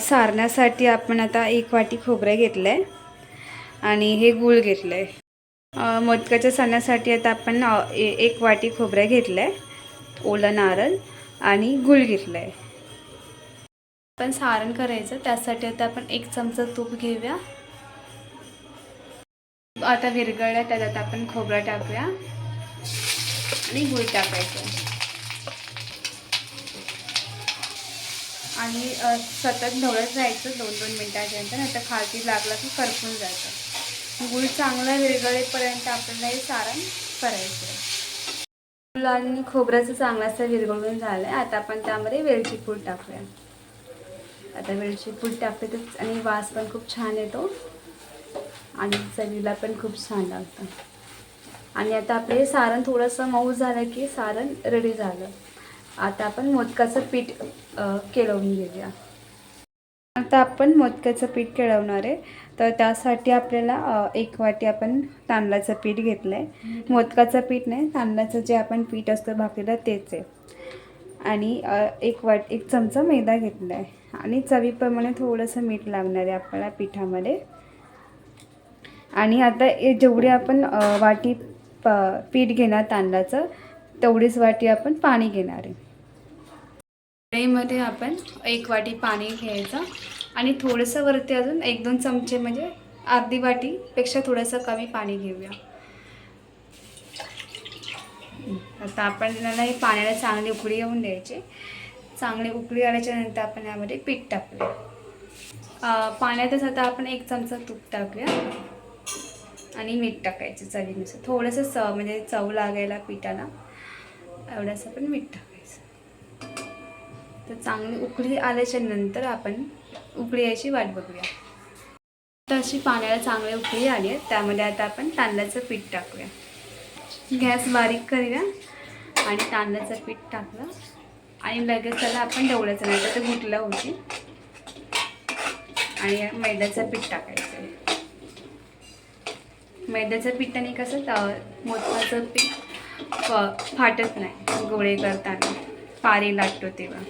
सारण्यासाठी आपण आता एक वाटी खोबरं घेतलं आहे आणि हे गूळ घेतलं आहे मोदकाच्या सारण्यासाठी आता आपण ए- एक वाटी खोबरं घेतलं आहे ओलं नारळ आणि गूळ घेतलं आहे आपण सारण करायचं त्यासाठी आता आपण एक चमचा तूप घेऊया. आता विरगळल्या त्याच्यात आपण खोबरं टाकूया आणि गूळ टाकायचं. आणि सतत ढवळत जायचं दोन दोन मिनटाच्या नंतर खालती लागला की करपून जायचं. गूळ चांगलं विरघळेपर्यंत आपल्याला हे सारण करायचं गूळ आणि खोबऱ्याचं चांगलं असं विरघळून झालं आहे आता आपण त्यामध्ये वेलची पूड टाकूया. आता वेलची पूड टाकते तर आणि वास पण खूप छान येतो. आणि चवीला पण खूप छान लागतं. आणि आता आपले सारण थोडंसं मऊ झालं की सारण रेडी झालं. आता आपण मोदकाचं पीठ केळवून घेऊया. आता आपण मोदकाचं पीठ केळवणार आहे. तर त्यासाठी आपल्याला एक वाटी आपण तांदळाचं पीठ घेतलं आहे मोदकाचं पीठ नाही तांदळाचं जे आपण पीठ असतं भाकरीला तेच आहे. आणि एक वाट एक चमचा मैदा घेतला आहे आणि चवीप्रमाणे थोडंसं मीठ लागणार आहे आपल्याला पिठामध्ये. आणि आता हे जेवढी आपण वाटी प पीठ घेणार तांदळाचं तेवढीच वाटी आपण पाणी घेणार आहे. कढईमध्ये आपण एक वाटी पाणी घ्यायचं आणि थोडंसं वरती अजून एक दोन चमचे म्हणजे अर्धी वाटीपेक्षा थोडंसं कमी पाणी घेऊया. आता आपण त्याला हे पाण्याला चांगली उकळी येऊन द्यायची चांगली उकळी आल्याच्यानंतर आपण यामध्ये पीठ टाकूया. पाण्यातच आता आपण एक चमचा तूप टाकूया आणि मीठ टाकायचं चवीनुसार. थोडंसं चव म्हणजे चव लागायला पिठाला एवढंसं पण मीठ टाक तर चांगली उकळी आल्याच्यानंतर आपण उकळी यायची वाट बघूया. तर अशी पाण्याला चांगली उकळी आली आहे त्यामध्ये आता आपण तांदळाचं पीठ टाकूया. गॅस बारीक करूया आणि तांदळाचं पीठ टाकलं. आणि लगेच त्याला आपण डवळायचं नाही तर ते गुटलं होती. आणि मैद्याचं पीठ टाकायचं. मैद्याचं पिठाने कसं मोदकाचं पीठ फ फाटत नाही गोळे करताना पारी लाटतो तेव्हा.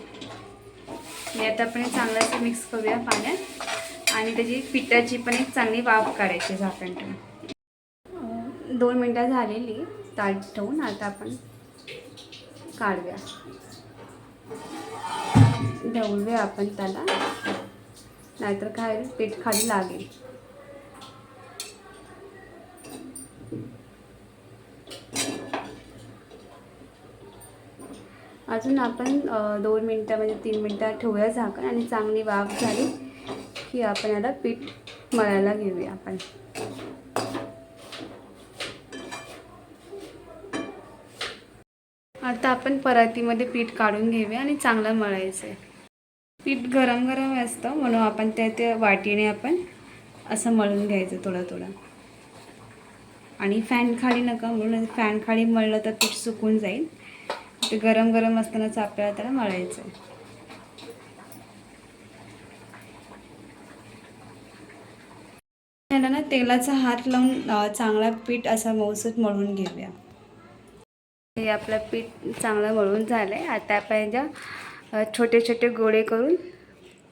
हे आता आपण चांगलं असं मिक्स करूया पाण्यात. आणि त्याची पिठाची पण एक चांगली वाफ काढायची झाकण ठेवून. दोन मिनटं झालेली ताट ठेवून आता आपण काढूया. ढवळूया आपण त्याला. नाहीतर काय पीठ खाली लागेल. अजून आपण दोन मिनटं म्हणजे तीन मिनटं ठेवूया झाकण आणि चांगली वाफ झाली की आपण याला पीठ मळायला घेऊया आपण. आता आपण परातीमध्ये पीठ काढून घेऊया आणि चांगलं मळायचं आहे पीठ गरम गरम असतं म्हणून आपण त्या त्या वाटीने आपण असं मळून घ्यायचं थोडं थोडं. आणि फॅन खाली नका म्हणून फॅन खाली मळलं तर पीठ सुकून जाईल. ते गरम गरम असतानाच आपल्याला त्याला मळायचं. आहे ना तेलाचा हात लावून चांगला पीठ असा मऊसूत मळून घेऊया. हे आपलं पीठ चांगलं मळून झालं आहे आता आपण याच्या छोटे छोटे गोळे करून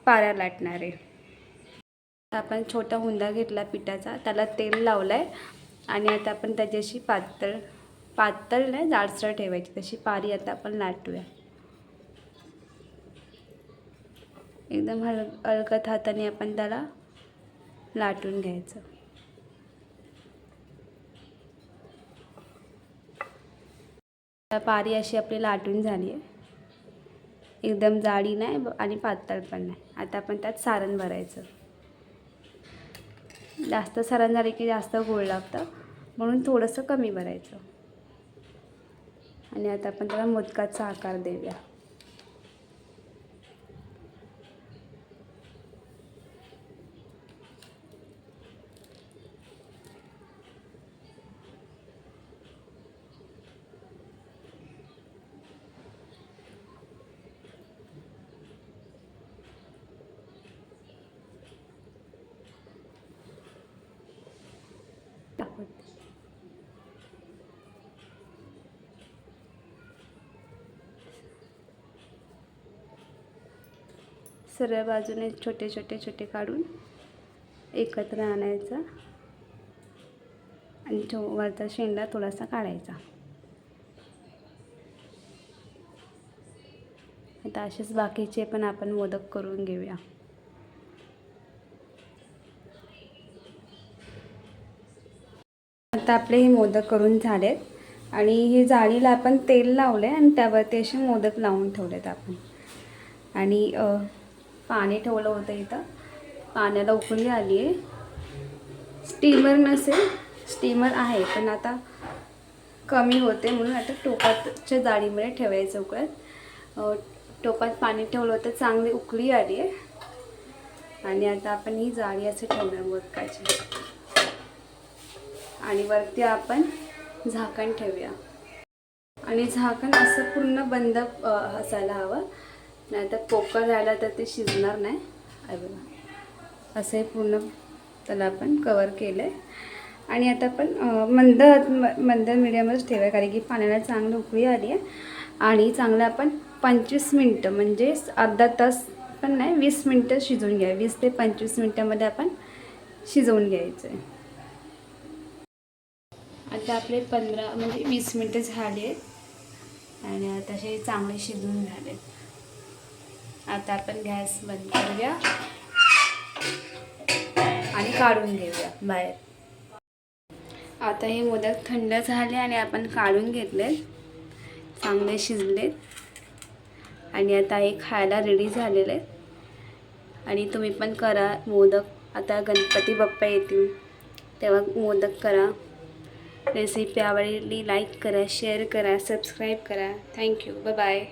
पाऱ्या लाटणार आहे. आपण छोटा हुंदा घेतला पिठाचा. त्याला तेल लावलं आहे आणि आता आपण त्याच्याशी पातळ पातळ नाही जाडसर ठेवायची तशी पारी आता आपण लाटूया. एकदम हल हलकत हाताने आपण त्याला लाटून घ्यायचं. पारी अशी आपली लाटून झाली आहे. एकदम जाडी नाही आणि पातळ पण नाही. आता आपण त्यात सारण भरायचं. जास्त सारण झाले की जास्त गोड लागतं. म्हणून थोडंसं कमी भरायचं. आणि आता आपण त्याला मोदकाचा आकार देऊया. टाकून. सर्व बाजूने छोटे छोटे छोटे काढून एकत्र आणायचं. आणि तो वरचा शेंडा थोडासा काढायचा. आता असेच बाकीचे पण आपण मोदक करून घेऊया. आता आपले हे मोदक करून झालेत. आणि हे जाळीला आपण तेल लावले आणि त्यावरती असे मोदक लावून ठेवलेत आपण. आणि पाणी ठेवलं होतं इथं. पाण्याला उकळी आली आहे. स्टीमर नसेल स्टीमर आहे पण आता कमी होते म्हणून आता टोपातच्या जाळीमध्ये ठेवायचं उकळत. टोपात पाणी ठेवलं होतं चांगली उकळी आली आहे. आणि आता आपण ही जाळी असं ठेवणार मोदकाची आणि वरती आपण झाकण ठेवूया. आणि झाकण असं पूर्ण बंद असायला हवं. नाहीतर पोकळ राहिला तर ते शिजणार नाही. आहे बघा असं हे पूर्ण त्याला आपण कवर केलं आहे आणि आता आपण मंद म- मंद मिडियमच ठेवा कारण की पाण्याला चांगली उकळी आली आहे. आणि चांगलं आपण पंचवीस मिनटं म्हणजे अर्धा तास पण नाही वीस मिनटं शिजवून घ्या. वीस ते पंचवीस मिनटामध्ये आपण शिजवून घ्यायचं आहे आता आपले पंधरा म्हणजे वीस मिनटं झाले आहेत. आणि आता हे चांगले शिजून झाले आहेत आता आपण गॅस बंद करूया. आणि काढून घेऊया. बाहेर आता हे मोदक थंड झाले आणि आपण काढून घेतले चांगले शिजलेत. आणि आता हे खायला रेडी झालेले आहेत. आणि तुम्ही पण करा मोदक. आता गणपती बाप्पा येतील. तेव्हा मोदक करा. रेसिपी आवडली लाईक करा शेअर करा सबस्क्राईब करा. थँक्यू ब बाय